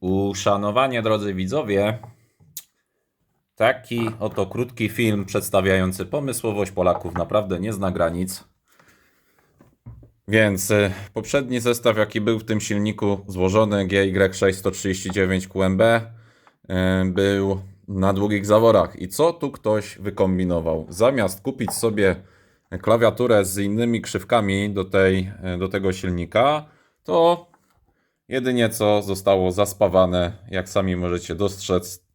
Uszanowanie, drodzy widzowie. Taki oto krótki film przedstawiający pomysłowość Polaków naprawdę nie zna granic. Więc y, poprzedni zestaw, jaki był w tym silniku złożony, GY639 QMB, y, był na długich zaworach. I co tu ktoś wykombinował? Zamiast kupić sobie klawiaturę z innymi krzywkami do, tej, y, do tego silnika, to Jedynie co zostało zaspawane, jak sami możecie dostrzec,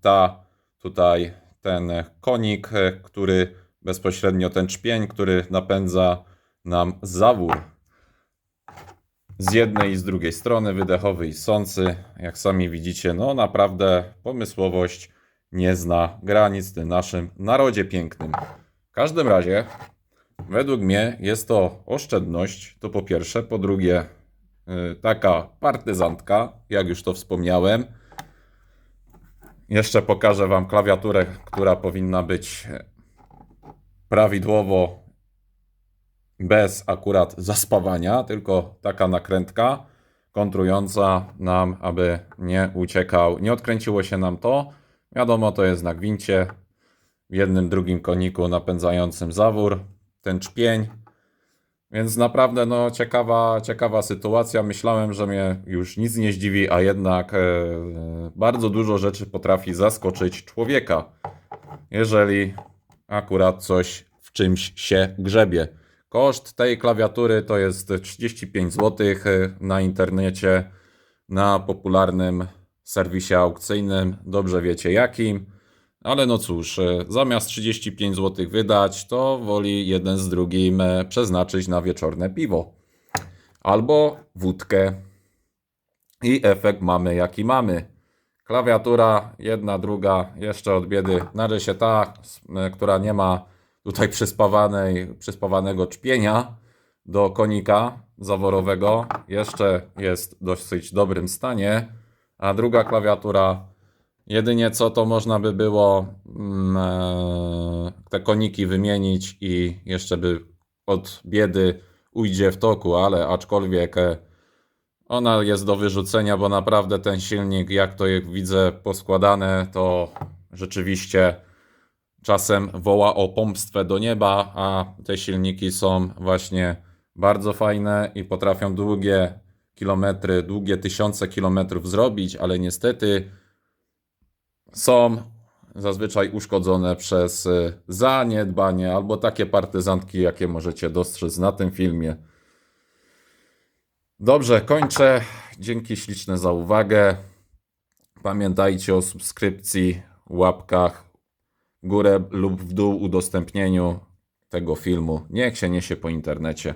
ta tutaj ten konik, który bezpośrednio ten czpień, który napędza nam zawór. Z jednej i z drugiej strony wydechowy i sący. Jak sami widzicie, no naprawdę pomysłowość nie zna granic w tym naszym narodzie pięknym. W każdym razie, według mnie jest to oszczędność, to po pierwsze. Po drugie, taka partyzantka, jak już to wspomniałem. Jeszcze pokażę Wam klawiaturę, która powinna być e, prawidłowo bez akurat zaspawania, tylko taka nakrętka kontrująca nam, aby nie uciekał, nie odkręciło się nam to. Wiadomo, to jest na gwincie, w jednym, drugim koniku napędzającym zawór, ten czpień. Więc naprawdę no, ciekawa, ciekawa sytuacja. Myślałem, że mnie już nic nie zdziwi, a jednak e, bardzo dużo rzeczy potrafi zaskoczyć człowieka, jeżeli akurat coś w czymś się grzebie. Koszt tej klawiatury to jest 35 zł na internecie, na popularnym serwisie aukcyjnym. Dobrze wiecie jakim. Ale no cóż, e, zamiast 35 zł wydać, to woli jeden z drugim e, przeznaczyć na wieczorne piwo. Albo wódkę. I efekt mamy jaki mamy. Klawiatura, jedna, druga, jeszcze od biedy. Na razie ta, e, która nie ma tutaj przyspawanej, przyspawanego czpienia do konika zaworowego, jeszcze jest w dosyć dobrym stanie. A druga klawiatura Jedynie co to można by było mm, e, te koniki wymienić i jeszcze by od biedy ujdzie w toku, ale aczkolwiek e, ona jest do wyrzucenia, bo naprawdę ten silnik, jak to jak widzę poskładane, to rzeczywiście czasem woła o pomstwę do nieba, a te silniki są właśnie bardzo fajne i potrafią długie kilometry, długie tysiące kilometrów zrobić, ale niestety są zazwyczaj uszkodzone przez y, zaniedbanie albo takie partyzantki, jakie możecie dostrzec na tym filmie. Dobrze, kończę. Dzięki śliczne za uwagę. Pamiętajcie o subskrypcji, łapkach górę lub w dół udostępnieniu tego filmu. Niech się niesie po internecie.